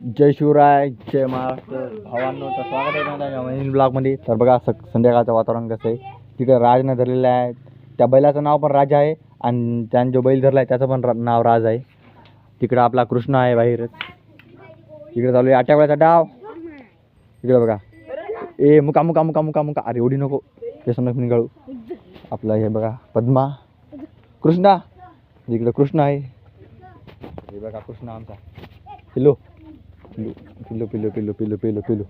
जय शिवराय जय महाराष्ट्र. भावांनो तर स्वागत आहे माझ्या नवीन ब्लॉगमध्ये. तर बघा स संध्याकाळचं वातावरण कसं आहे. तिकडे राजनं धरलेलं आहे. त्या बैलाचं नाव पण राजा आहे. आणि त्यानं जो बैल धरला आहे त्याचं पण रा नाव राज आहे. तिकडं आपला कृष्ण आहे बाहेरच तिकडे चालू आहे आट्यावळ्याचा डाव. इकडं बघा. ए मुका मुका मुका मुका मुका. अरे एवढी नको. ते नको निघाळू आपलं हे बघा पद्मा. कृष्णा. इकडं कृष्ण आहे. हे बघा कृष्ण आमचा. हॅलो पिल्लू पिल्लू पिल्लू पिल्लू पिल्लू पिल्लू पिल्लू.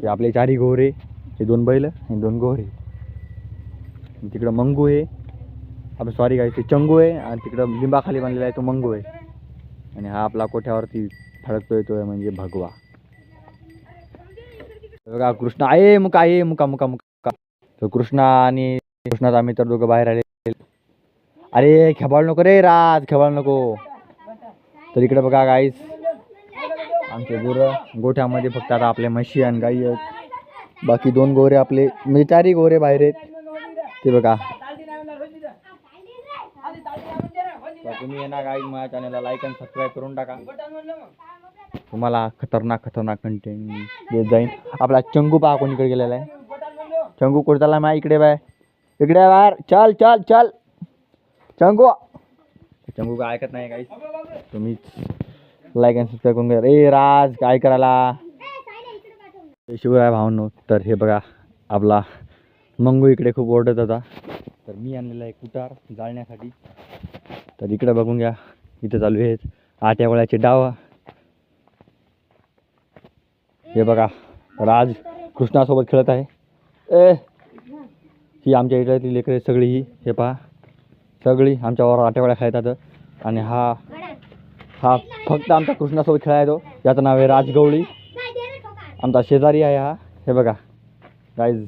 हे आपले चारी गोरे हे दोन बैल हे दोन गोरे तिकडं मंगू आहे. आपलं सॉरी काय ते चंगू आहे आणि तिकडं लिंबाखाली बांधलेला आहे तो मंगू आहे. आणि हा आपला कोठ्यावरती फडकतो येतो आहे म्हणजे भगवा. बघा कृष्णा आहे मुका आहे मुका मुका मुका. तो कृष्णा आणि कृष्णाचा आम्ही तर दोघं बाहेर आले. अरे खेबाळ नको रे राज खेबाळ नको. तर इकडे बघा गाईस आमचे गुरं गोठ्यामध्ये फक्त आता आपले म्हशी आणि गाई आहेत. बाकी दोन गोरे आपले म्हणजे चारही गोरे बाहेर आहेत. ते बघा. तुम्ही येणार गाई माझ्या चॅनलला लाईक आणि सबस्क्राईब करून टाका. तुम्हाला खतरनाक खतरनाक कंटेंट देत जाईन. आपला चंगू पहा कोणीकडे गेलेला आहे. चंगू कुठे माय इकडे बाय. इकडे बाहेर. चल चल चल. चंगू. चंगू काय ऐकत नाही काही तुम्ही लाईक आणि सबस्क्राईब करून घ्या. रे राज काय करायला? शिवराय भावनो तर हे बघा आपला मंगू इकडे खूप ओरडत होता. तर मी आणलेला आहे कुटार जाळण्यासाठी. तर इकडे बघून घ्या इथं चालू आहेत आट्या वळ्याचे डाव. हे बघा राज कृष्णासोबत खेळत आहे. ए ही आमच्या इकडे लेकरे सगळी ही. हे पहा सगळी आमच्यावर आट्यावळ्या खेळतात आणि हा हा फक्त आमचा कृष्णासोबत खेळायचो याचं नाव आहे राजगवळी. आमचा शेजारी आहे हा. हे बघा. गाईज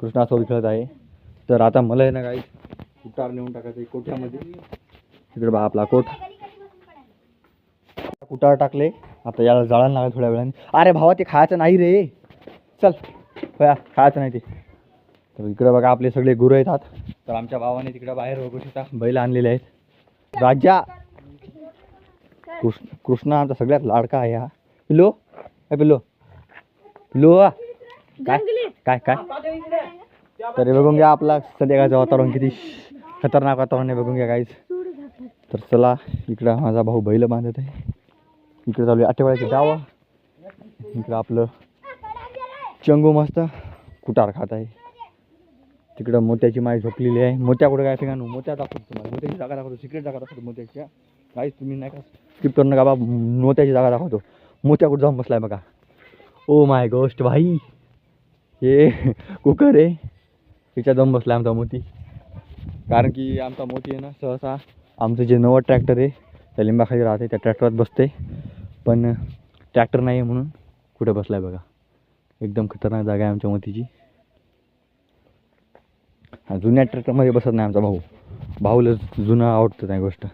कृष्णासोबत खेळत आहे. तर आता मला आहे ना गाईज उतार नेऊन टाकायचं आहे कोठ्यामध्ये तिकडे बा आपला कोठ कुटार टाकले. आता याला जाळायला लागेल थोड्या वेळाने. अरे भावा ते खायचं नाही रे. चल. होया खायचं नाही ते. तर इकडं बघा आपले सगळे गुरु येतात. तर आमच्या भावाने तिकडं बाहेर बघू शकता बैल आणलेले आहेत. राजा कृष्ण कृष्ण आमचा सगळ्यात लाडका आहे हा. पिलो ए पिलो पिलो काय काय काय? तर बघून घ्या आपला संध्याकाळचं वातावरण किती खतरनाक वातावरण आहे बघून घ्या काहीच तर चला इकडं माझा भाऊ बैल बांधत आहे. इकडे चालू आहे आठवड्याची डावा इकडं आपलं चंगू मस्त कुटार खात आहे. तिकडं मोत्याची माय झोपलेली आहे. मोत्या कुठं काय ठिकाण मोत्या दाखवतो तुम्हाला. मोत्याची जागा दाखवतो. सिक्रेट जागा दाखवतो मोत्याच्या काहीच तुम्ही नाही का स्किप करू नका बाबा मोत्याची जागा दाखवतो. मोत्या कुठं जाऊन बसलाय बघा. ओ माय गोष्ट भाई. हे कुकर आहे. तिच्या जाऊन बसला आमचा मोती. कारण की आमचा मोती आहे ना सहसा आमचं जे नवं ट्रॅक्टर आहे त्या लिंबाखाली राहते त्या ट्रॅक्टरात बसते. पण ट्रॅक्टर नाही आहे म्हणून कुठे बसलाय बघा. एकदम खतरनाक जागा आहे आमच्या मोतीची. हा जुन्या ट्रॅक्टरमध्ये बसत नाही आमचा भाऊ. भाऊला जुनं आवडतं त्या गोष्ट.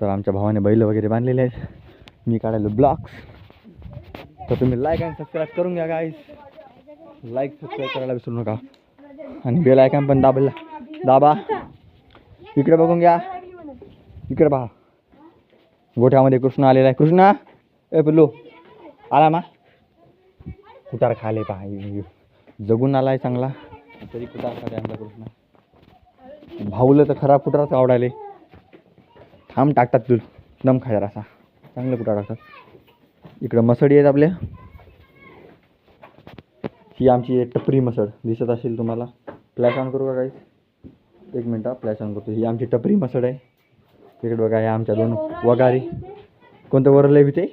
तर आमच्या भावाने बैल वगैरे बांधलेले आहेत. मी काढायलो ब्लॉक्स तर तुम्ही लाईक आणि सबस्क्राईब करून घ्या गाईस लाईक सबस्क्राईब करायला विसरू नका. आणि बेल आयकॉन पण दाबला. दाबा. इकडे बघून घ्या. इकडे पहा. गोठ्यामध्ये कृष्ण आलेला आहे. कृष्णा ए पिल्लू आला मा? कुटार खाले पहा. जगून आला आहे चांगला. तरी कुटार खाते आमचा कृष्ण. भाऊला तर खराब कुटारच आवडायले. थांब टाकतात तू दम खायला असा चांगलं कुटार टाकतात? इकडं मसडी आहेत आपल्या ही आमची टपरी मसड दिसत असेल तुम्हाला. फ्लॅश ऑन करू का काही एक मिनटं फ्लॅश ऑन करतो. ही आमची टपरी मसड आहे. तिकडे बघा या आमच्या दोन वगारी कोणतं वरलं आहे ते?